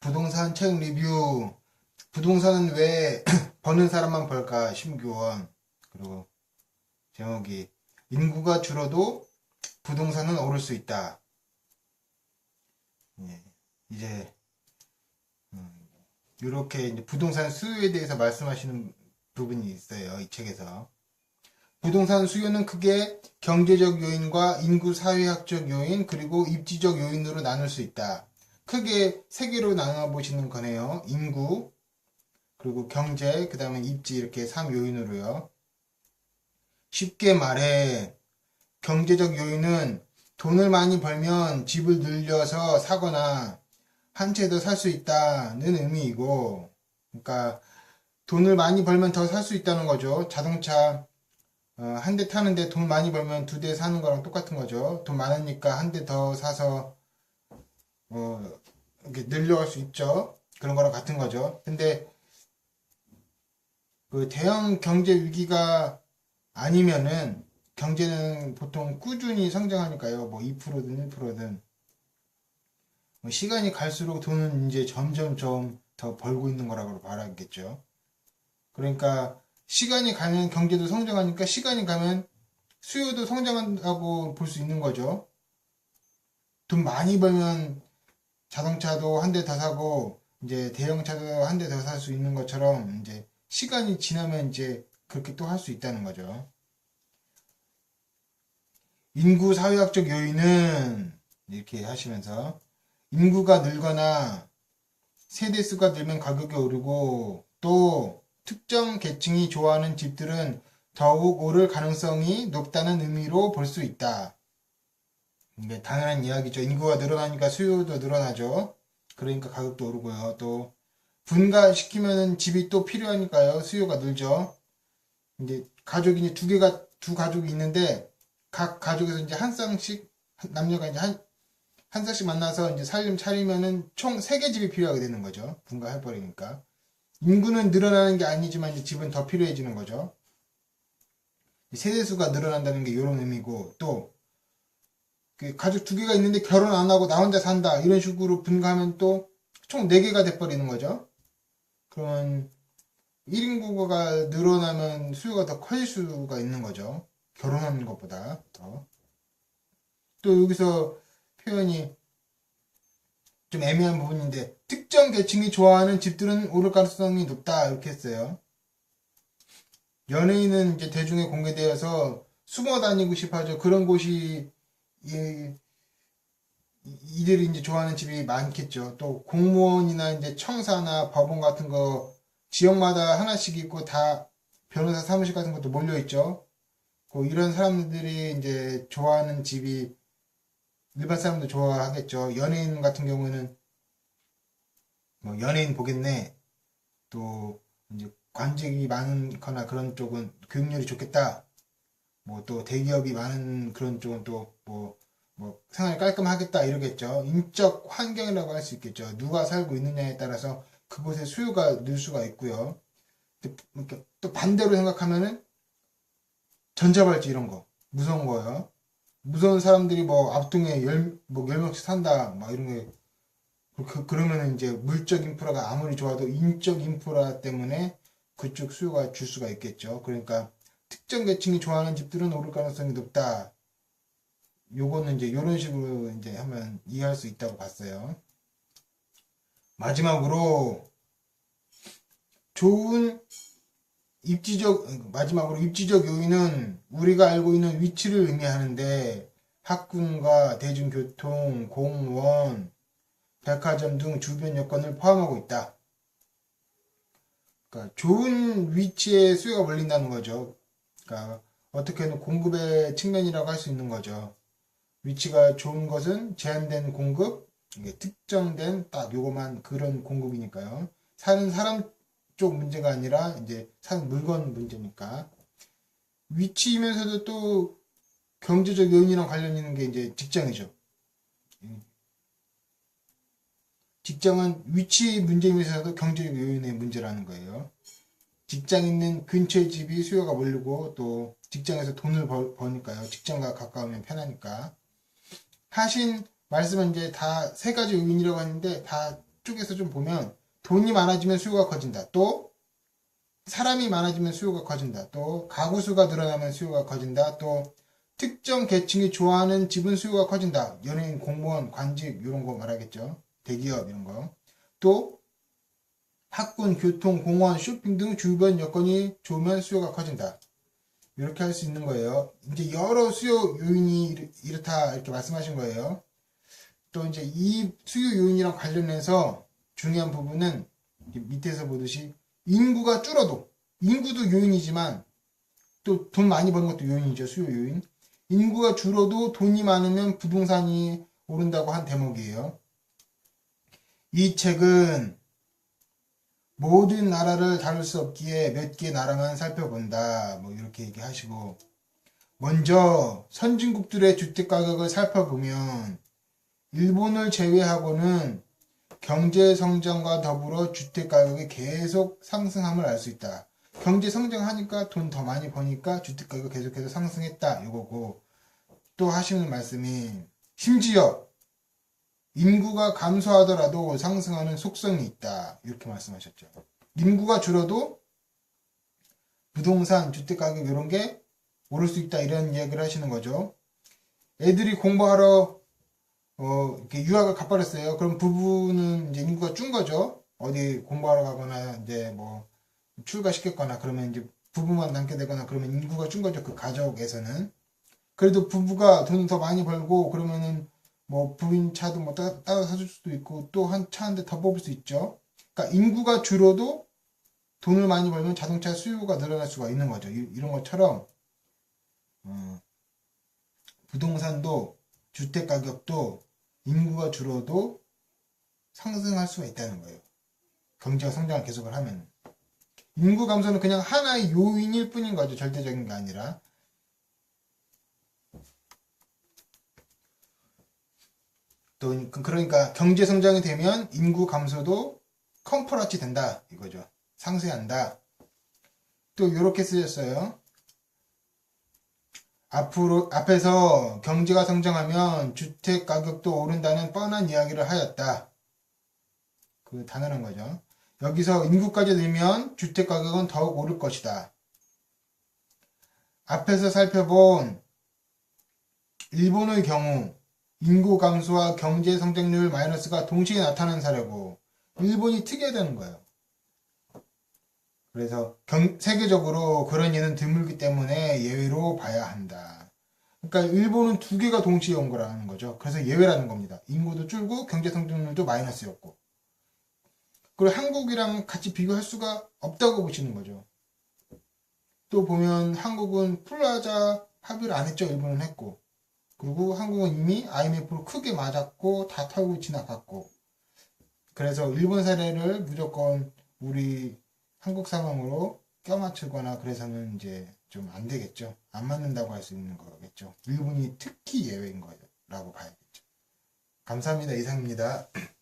부동산 책 리뷰. 부동산은 왜 버는 사람만 벌까? 심규원. 그리고 제목이 인구가 줄어도 부동산은 오를 수 있다. 예, 이제 이렇게 이제 부동산 수요에 대해서 말씀하시는 부분이 있어요. 이 책에서. 부동산 수요는 크게 경제적 요인과 인구 사회학적 요인 그리고 입지적 요인으로 나눌 수 있다. 크게 세 개로 나눠 보시는 거네요. 인구 그리고 경제 그 다음에 입지 이렇게 3 요인으로요. 쉽게 말해 경제적 요인은 돈을 많이 벌면 집을 늘려서 사거나 한 채 더 살 수 있다는 의미이고, 그러니까 돈을 많이 벌면 더 살 수 있다는 거죠. 자동차 어, 한대 타는데 돈 많이 벌면 두 대 사는 거랑 똑같은 거죠. 돈 많으니까 한 대 더 사서 어, 이렇게 늘려갈 수 있죠. 그런 거랑 같은 거죠. 근데 그 대형 경제 위기가 아니면은 경제는 보통 꾸준히 성장하니까요. 뭐 2%든 1%든 뭐 시간이 갈수록 돈은 이제 점점 좀더 벌고 있는 거라고 봐야겠죠. 그러니까 시간이 가면 경제도 성장하니까 시간이 가면 수요도 성장한다고 볼 수 있는 거죠. 돈 많이 벌면 자동차도 한대더 사고 이제 대형차도 한 대 더 살 수 있는 것처럼 이제 시간이 지나면 이제 그렇게 또 할 수 있다는 거죠. 인구 사회학적 요인은 이렇게 하시면서 인구가 늘거나 세대 수가 늘면 가격이 오르고 또 특정 계층이 좋아하는 집들은 더욱 오를 가능성이 높다는 의미로 볼 수 있다. 네, 당연한 이야기죠. 인구가 늘어나니까 수요도 늘어나죠. 그러니까 가격도 오르고요. 또 분가시키면 집이 또 필요하니까요. 수요가 늘죠. 이제 가족이 이제 두 개가 두 가족이 있는데 각 가족에서 이제 한 쌍씩 남녀가 이제 한, 한 쌍씩 만나서 이제 살림 차리면은 총 세 개 집이 필요하게 되는 거죠. 분가해 버리니까. 인구는 늘어나는 게 아니지만 이제 집은 더 필요해지는 거죠. 세대수가 늘어난다는 게 이런 의미고 또그 가족 두 개가 있는데 결혼 안 하고 나 혼자 산다 이런 식으로 분가하면 또 총 네 개가 돼버리는 거죠. 그러면 1인구가 늘어나면 수요가 더 커질 수가 있는 거죠. 결혼하는 것보다 더. 또 여기서 표현이 좀 애매한 부분인데 특정 계층이 좋아하는 집들은 오를 가능성이 높다 이렇게 했어요. 연예인은 이제 대중에 공개되어서 숨어 다니고 싶어 하죠. 그런 곳이 이, 이들이 이제 좋아하는 집이 많겠죠. 또 공무원이나 이제 청사나 법원 같은 거 지역마다 하나씩 있고 다 변호사 사무실 같은 것도 몰려 있죠. 그 이런 사람들이 이제 좋아하는 집이 일반 사람도 좋아하겠죠. 연예인 같은 경우는 뭐 연예인 보겠네. 또 이제 관직이 많거나 그런 쪽은 교육열이 좋겠다. 뭐 또 대기업이 많은 그런 쪽은 또뭐 뭐 생활이 깔끔하겠다 이러겠죠. 인적 환경이라고 할 수 있겠죠. 누가 살고 있느냐에 따라서 그곳의 수요가 늘 수가 있고요. 또 반대로 생각하면은 전자발찌 이런 거 무서운 거예요. 무서운 사람들이 뭐 앞동에 열, 뭐열 명씩 산다 막 이런 게 그, 그러면은 이제 물적 인프라가 아무리 좋아도 인적 인프라 때문에 그쪽 수요가 줄 수가 있겠죠. 그러니까 특정 계층이 좋아하는 집들은 오를 가능성이 높다. 요거는 이제 이런 식으로 이제 하면 이해할 수 있다고 봤어요. 마지막으로 좋은 입지적 마지막으로 입지적 요인은 우리가 알고 있는 위치를 의미하는데 학군과 대중교통, 공원, 백화점 등 주변 여건을 포함하고 있다. 그러니까 좋은 위치에 수요가 몰린다는 거죠. 그러니까 어떻게 는 공급의 측면이라고 할 수 있는 거죠. 위치가 좋은 것은 제한된 공급, 특정된 딱 요거만 그런 공급이니까요. 사는 사람 쪽 문제가 아니라 이제 사는 물건 문제니까. 위치이면서도 또 경제적 요인이랑 관련 있는 게 이제 직장이죠. 직장은 위치 문제이면서도 경제적 요인의 문제라는 거예요. 직장 있는 근처에 집이 수요가 몰리고 또 직장에서 돈을 벌, 버니까요. 직장과 가까우면 편하니까. 하신 말씀은 이제 다 세 가지 요인이라고 하는데 다 쪽에서 좀 보면 돈이 많아지면 수요가 커진다. 또 사람이 많아지면 수요가 커진다. 또 가구 수가 늘어나면 수요가 커진다. 또 특정 계층이 좋아하는 집은 수요가 커진다. 연예인, 공무원, 관직 이런 거 말하겠죠. 대기업 이런 거. 또 학군, 교통, 공원, 쇼핑 등 주변 여건이 좋으면 수요가 커진다. 이렇게 할 수 있는 거예요. 이제 여러 수요 요인이 이렇- 이렇다 이렇게 말씀하신 거예요. 또 이제 이 수요 요인이랑 관련해서 중요한 부분은 밑에서 보듯이 인구가 줄어도 인구도 요인이지만 또 돈 많이 버는 것도 요인이죠 수요 요인. 인구가 줄어도 돈이 많으면 부동산이 오른다고 한 대목이에요. 이 책은 모든 나라를 다룰 수 없기에 몇 개 나라만 살펴본다. 뭐 이렇게 얘기하시고 먼저 선진국들의 주택 가격을 살펴보면 일본을 제외하고는 경제 성장과 더불어 주택 가격이 계속 상승함을 알 수 있다. 경제 성장하니까 돈 더 많이 버니까 주택 가격 계속해서 상승했다. 이거고 또 하시는 말씀이 심지어 인구가 감소하더라도 상승하는 속성이 있다. 이렇게 말씀하셨죠. 인구가 줄어도 부동산, 주택 가격 이런 게 오를 수 있다. 이런 이야기를 하시는 거죠. 애들이 공부하러 어, 이렇게 유학을 가버렸어요. 그럼 부부는 이제 인구가 준 거죠. 어디 공부하러 가거나 이제 뭐 출가시켰거나 그러면 이제 부부만 남게 되거나 그러면 인구가 준 거죠. 그 가족에서는. 그래도 부부가 돈 더 많이 벌고 그러면은 뭐 부인 차도 뭐 따, 따라 사줄 수도 있고 또 한 차 한 대더 뽑을 수 있죠. 그러니까 인구가 줄어도 돈을 많이 벌면 자동차 수요가 늘어날 수가 있는 거죠. 이, 런 것처럼 어, 부동산도 주택 가격도 인구가 줄어도 상승할 수가 있다는 거예요. 경제가 성장을 계속을 하면 인구 감소는 그냥 하나의 요인일 뿐인 거죠. 절대적인 게 아니라 또 그- 그러니까 경제 성장이 되면 인구 감소도 컴프라치 된다 이거죠. 상쇄한다. 또 이렇게 쓰였어요. 앞으로 앞에서 경제가 성장하면 주택 가격도 오른다는 뻔한 이야기를 하였다. 그 당연한 거죠. 여기서 인구까지 늘면 주택 가격은 더욱 오를 것이다. 앞에서 살펴본 일본의 경우 인구 감소와 경제 성장률 마이너스가 동시에 나타난 사례고 일본이 특이하다는 거예요. 그래서 경- 세계적으로 그런 예는 드물기 때문에 예외로 봐야 한다. 그러니까 일본은 두 개가 동시에 온 거라는 거죠. 그래서 예외라는 겁니다. 인구도 줄고 경제 성장률도 마이너스였고. 그리고 한국이랑 같이 비교할 수가 없다고 보시는 거죠. 또 보면 한국은 플라자 합의를 안 했죠. 일본은 했고. 그리고 한국은 이미 IMF로 크게 맞았고 다 털고 지나갔고. 그래서 일본 사례를 무조건 우리 한국 상황으로 껴맞추거나 그래서는 이제 좀 안 되겠죠. 안 맞는다고 할 수 있는 거겠죠. 일본이 특히 예외인 거라고 봐야겠죠. 감사합니다. 이상입니다.